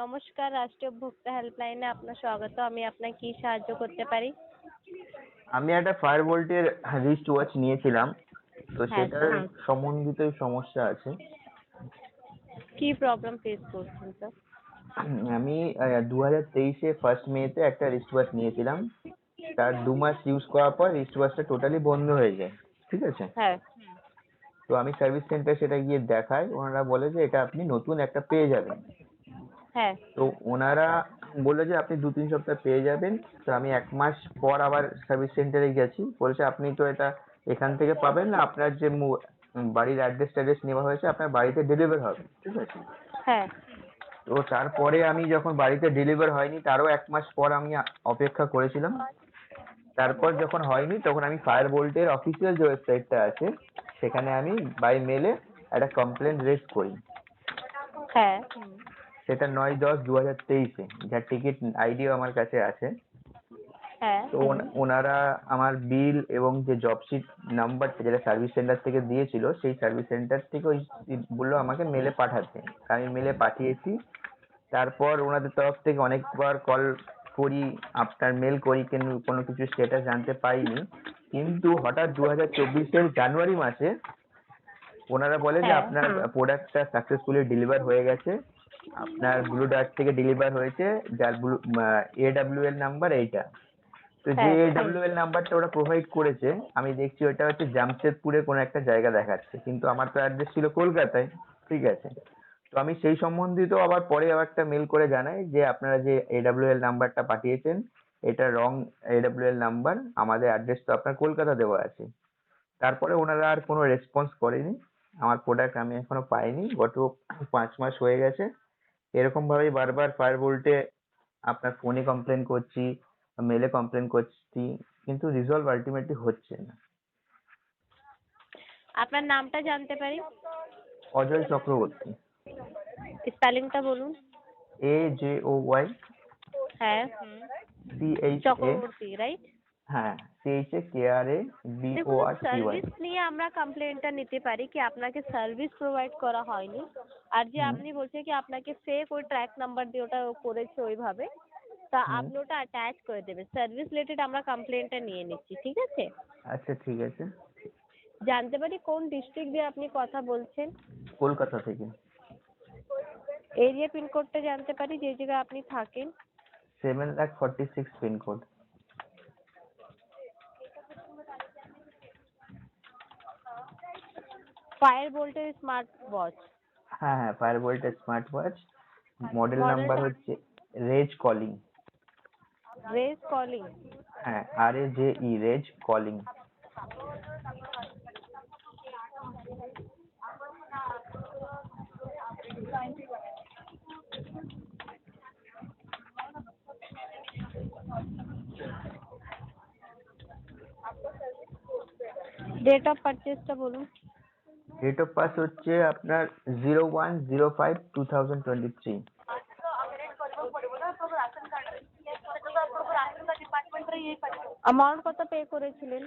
নমস্কার রাষ্ট্রীয় ভোক্তা হেল্পলাইনে আপনার স্বাগত। আমি আপনাকে কি সাহায্য করতে পারি? আমি একটা ফায়ার ভোল্টের রিস্ট ওয়াচ নিয়েছিলাম। তো হ্যাঁ, সেটার হ্যাঁ। সম্বন্ধিত সমস্যা আছে। কি প্রবলেম ফেস করছেন স্যার আমি দু হাজার তেইশে ফার্স্ট মেতে একটা রিস্ট ওয়াচ নিয়েছিলাম। তার দু মাস ইউজ করার পর রিস্ট ওয়াচটা টোটালি বন্ধ হয়ে যায়। ঠিক আছে? হ্যাঁ। তো আমি সার্ভিস সেন্টার সেটা গিয়ে দেখাই। ওনারা বলে যে এটা আপনি নতুন একটা পেয়ে যাবেন। তো ওনারা বলল যে আপনি দু তিন সপ্তাহ পেয়ে যাবেন। তো আমি এক মাস পর আবার সার্ভিস সেন্টারে গেছি। বলছে আপনি তো এটা এখান থেকে পাবেন না। আপনার যে মু- বাড়ির অ্যাড্রেস ট্যাড্রেস নেওয়া হয়েছে আপনার বাড়িতে ডেলিভার হবে। ঠিক আছে? হ্যাঁ। তো তারপরে আমি যখন বাড়িতে ডেলিভার হয়নি তারও এক মাস পর আমি অপেক্ষা করেছিলাম। তারপর যখন হয়নি তখন আমি ফায়ার বোল্টের অফিসিয়াল যে ওয়েবসাইটটা আছে সেখানে আমি বাই মেলে একটা কমপ্লেন রেজ করি। হ্যাঁ। সেটা নয় দশ দু হাজার তেইশে। যার টিকিট আইডিও আমার কাছে আছে। হ্যাঁ। তো ওনারা আমার বিল এবং যে জব শিট নাম্বারটা যেটা সার্ভিস সেন্টার থেকে দিয়েছিল সেই সার্ভিস সেন্টার থেকে ওই বলল আমাকে মেলে পাঠাতে আমি মেলে পাঠিয়েছি। তারপর ওনাদের তরফ থেকে অনেকবার কল করি আপনার মেল করি কিন্তু কোনো কিছু স্ট্যাটাস জানতে পাইনি। কিন্তু হঠাৎ দু হাজার চব্বিশের জানুয়ারি মাসে ওনারা বলে যে হ্যাঁ, আপনার। প্রোডাক্টটা সাকসেসফুলি ডেলিভার হয়ে গেছে। আপনার ব্লু ডার্ট থেকে ডেলিভার হয়েছে যার ব্লু এডাব্লিউএল নাম্বার এইটা। তো যে হ্যাঁ, হুম। এডাব্লিউএল নাম্বারটা ওরা প্রোভাইড করেছে আমি দেখছি ওটা হচ্ছে জামশেদপুরে কোনো একটা জায়গা দেখাচ্ছে কিন্তু আমার তো অ্যাড্রেস ছিল কলকাতায় ঠিক আছে? তো আমি সেই সম্বন্ধিত আবার পরে আবার একটা মেল করে জানাই যে আপনারা যে এডাব্লিউএল নাম্বারটা পাঠিয়েছেন এটা রং এডাব্লিউএল নাম্বার আমাদের অ্যাড্রেস তো আপনার কলকাতা দেওয়া আছে। তারপরে ওনারা আর কোনো রেসপন্স করেনি। আমার প্রোডাক্ট আমি এখনও পাইনি গত পাঁচ মাস হয়ে গেছে। এরকম ভাবেই বারবার ফায়ার ভোল্টে আপনার ফোনে কমপ্লেন করছি মেলে কমপ্লেন করছি কিন্তু রিজলভ আলটিমেটলি হচ্ছে না। আপনার নামটা জানতে পারি? অজয় চক্রবর্তী। স্পেলিংটা বলুন। এ জে ও ওয়াই হ্যাঁ। সি এইচ চক্রবর্তী রাইট হ্যাঁ C H A K R A B O দেখুন আর টি ওয়াই সার্ভিস নিয়ে আমরা কমপ্লেনটা নিতে পারি কি আপনাকে সার্ভিস প্রোভাইড করা হয়নি? আর যে আপনি বলছেন কি আপনাকে ফেক ওই ট্র্যাক নাম্বার দিয়ে ওটা করেছে ওইভাবে তা আপনি ওটা অ্যাটাচ করে দেবেন। সার্ভিস রিলেটেড আমরা কমপ্লেনটা নিয়ে নিচ্ছি ঠিক আছে? আচ্ছা ঠিক আছে। জানতে পারি কোন ডিস্ট্রিক্ট দিয়ে আপনি কথা বলছেন? কলকাতা থেকে। এরিয়া পিনকোডটা জানতে পারি যে জায়গায় আপনি থাকেন? Seven lakh forty six pincode Fire ভোল্টের স্মার্ট ওয়াচ হ্যাঁ হ্যাঁ ফায়ার ভোল্টের smart watch model Model number টা? হচ্ছে রেজ কলিং রেস কলিং হ্যাঁ R A J E rage calling date of পারচেজটা বলুন। ডেট অফ পাস হচ্ছে আপনার zero one zero five two thousand twenty three amount কত পে করেছিলেন?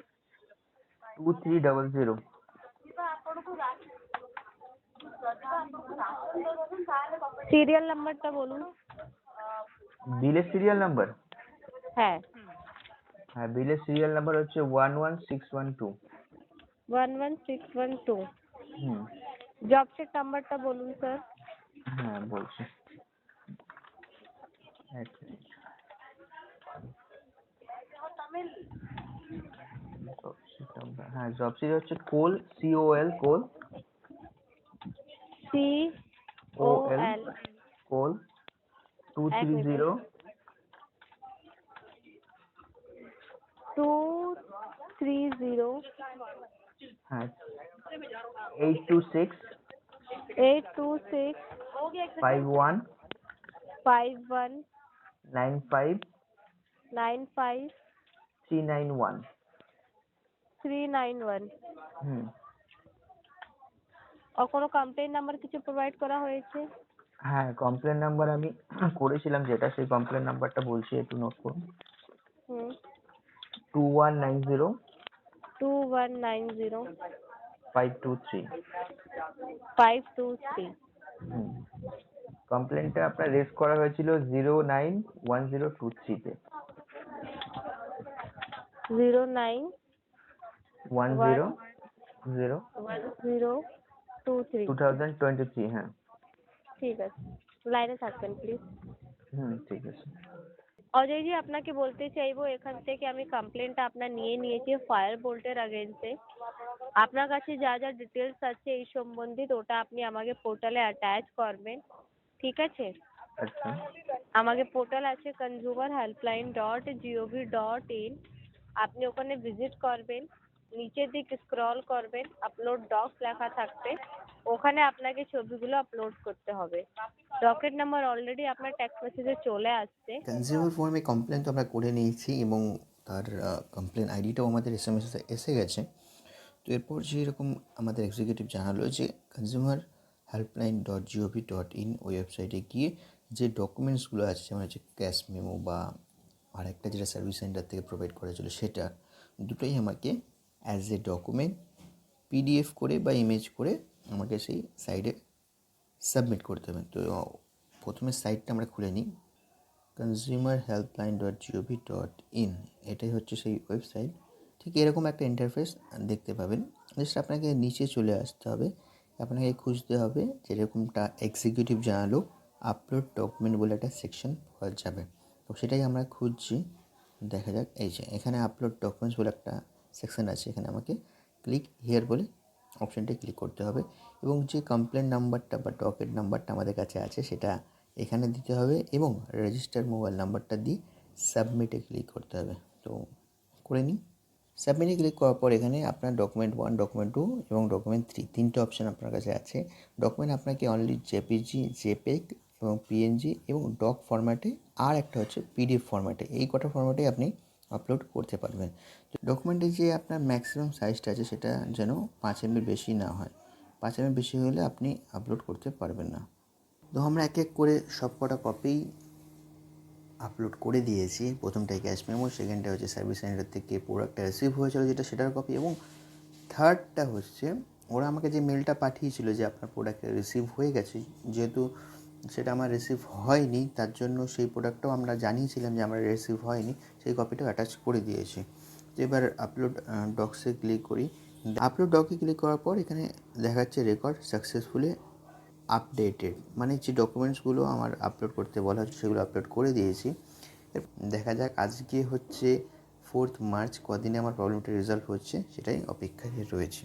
Two three double zero serial নাম্বারটা বলুন। বিলের সিরিয়াল নাম্বার হ্যাঁ। হ্যাঁ বিলের সিরিয়াল নাম্বার হচ্ছে one one six one two one one six one two হুম। জব সেট নাম্বারটা বলুন স্যার হ্যাঁ বলছি। এক মিনিট। Job sheet number, হ্যাঁ জব সিট হচ্ছে coal C O L coal. C O O L L coal. Two এক থ্রি মিনিট। জিরো টু থ্রি জিরো হ্যাঁ। Eight two six eight two six five one five one nine five nine five three nine one three nine one হুম আর কোনো complain number কিছু provide করা হয়েছে হ্যাঁ complain number আমি করেছিলাম যেটা সেই কমপ্লেন নাম্বারটা বলছি একটু নোট করুন। হুম। Two one nine zero two one nine zero five two three five two three হুম। কমপ্লেনটা আপনার রেজ করা হয়েছিল zero nine one zero two থ্রিতে zero nine one zero zero one zero two three two thousand twenty three হ্যাঁ। ঠিক আছে। লাইনে থাকবেন প্লিজ হুম ঠিক আছে। অজয়জি আপনাকে বলতে চাইব এখান থেকে আমি কমপ্লেনটা আপনার নিয়ে নিয়েছি ফায়ার বোল্টের আগেন্সে আপনার কাছে যা যা ডিটেলস আছে এই সম্বন্ধিত ওটা আপনি আমাকে পোর্টালে অ্যাটাচ করবেন ঠিক আছে? আচ্ছা। আমাকে পোর্টাল আছে consumer helpline dot gov dot in আপনি ওখানে ভিজিট করবেন। নিচের দিকে স্ক্রল করবেন আপলোড ডকস লেখা থাকবে, ওখানে আপনাকে ছবিগুলো আপলোড করতে হবে। ডকেট নাম্বার অলরেডি আপনার টেক্সট মেসেজে চলে আসছে। কনজিউমার ফর্মে কমপ্লেন তো আমরা করে নিয়েছি এবং তার কমপ্লেন আইডিটাও আমাদের এস এম এসে এসে গেছে। তো এরপর যেরকম আমাদের এক্সিকিউটিভ জানালো যে consumer helpline dot gov dot in ওয়েবসাইটে গিয়ে যে ডকুমেন্টসগুলো আছে, যেমন হচ্ছে ক্যাশ মেমো বা আরেকটা যেটা সার্ভিস সেন্টার থেকে প্রোভাইড করা ছিল সেটা, দুটোই আমাকে অ্যাজ এ ডকুমেন্ট পিডিএফ করে বা ইমেজ করে আমাকে সেই সাইডে সাবমিট করতে হবে। তো প্রথমে সাইটটা আমরা খুলে নিই। Consumer helpline dot gov dot in এটাই হচ্ছে সেই ওয়েবসাইট ঠিক এরকম একটা ইন্টারফেস দেখতে পাবেন। জাস্ট আপনাকে নিচে চলে আসতে হবে। আপনাকে খুঁজতে হবে যেরকমটা এক্সিকিউটিভ জানালো আপলোড ডকুমেন্ট বলে একটা সেকশন পাওয়া যাবে। তো সেটাই আমরা খুঁজছি। দেখা যাক, এই যে, এখানে আপলোড ডকুমেন্টস বলে একটা সেকশন আছে এখানে আমাকে ক্লিক হিয়ার বলে অপশানটি ক্লিক করতে হবে এবং যে কমপ্লেন নাম্বারটা বা ডকেট নাম্বারটা আমাদের কাছে আছে সেটা এখানে দিতে হবে এবং রেজিস্টার মোবাইল নাম্বারটা দিয়ে সাবমিটে ক্লিক করতে হবে। তো করে নিই। সাবমিটে ক্লিক করার পর এখানে আপনার ডকুমেন্ট ওয়ান ডকুমেন্ট টু এবং ডকুমেন্ট থ্রি তিনটে অপশান আপনার কাছে আছে। ডকুমেন্ট আপনাকে অনলি জেপিজি জেপেক এবং পিএনজি এবং ডক ফরম্যাটে আর একটা হচ্ছে পিডিএফ ফরম্যাটে এই কটা ফরম্যাটে আপনি আপলোড করতে পারবেন। তো ডকুমেন্টের যে আপনার ম্যাক্সিমাম সাইজটা আছে, সেটা যেন পাঁচ এমবির বেশি না হয়। পাঁচ এমবি বেশি হলে আপনি আপলোড করতে পারবেন না। তো আমরা এক এক করে সব কটা কপি আপলোড করে দিয়েছি। প্রথমটাই ক্যাশ মেমো সেকেন্ডটা হচ্ছে সার্ভিস সেন্টার থেকে প্রোডাক্টটা রিসিভ হয়েছিল যেটা, সেটার কপি এবং থার্ডটা হচ্ছে, ওরা আমাকে যে মেলটা পাঠিয়েছিল যে আপনার প্রোডাক্টটা রিসিভ হয়ে গেছে, যেহেতু সেটা আমার রিসিভ হয়নি, তার জন্য সেই প্রোডাক্টটাও আমরা জানিয়েছিলাম যে আমার রিসিভ হয়নি, সেই কপিটাও অ্যাটাচ করে দিয়েছি। তো এবার আপলোড ডক্সে ক্লিক করি। আপলোড ডকে ক্লিক করার পর এখানে দেখাচ্ছে রেকর্ড সাকসেসফুলি আপডেটেড মানে যে ডকুমেন্টসগুলো আমার আপলোড করতে বলা হচ্ছে সেগুলো আপলোড করে দিয়েছি। দেখা যাক আজকে হচ্ছে ফোর্থ মার্চ কদিনে আমার প্রবলেমটা রিজলভ হচ্ছে, সেটাই অপেক্ষায় রয়েছে।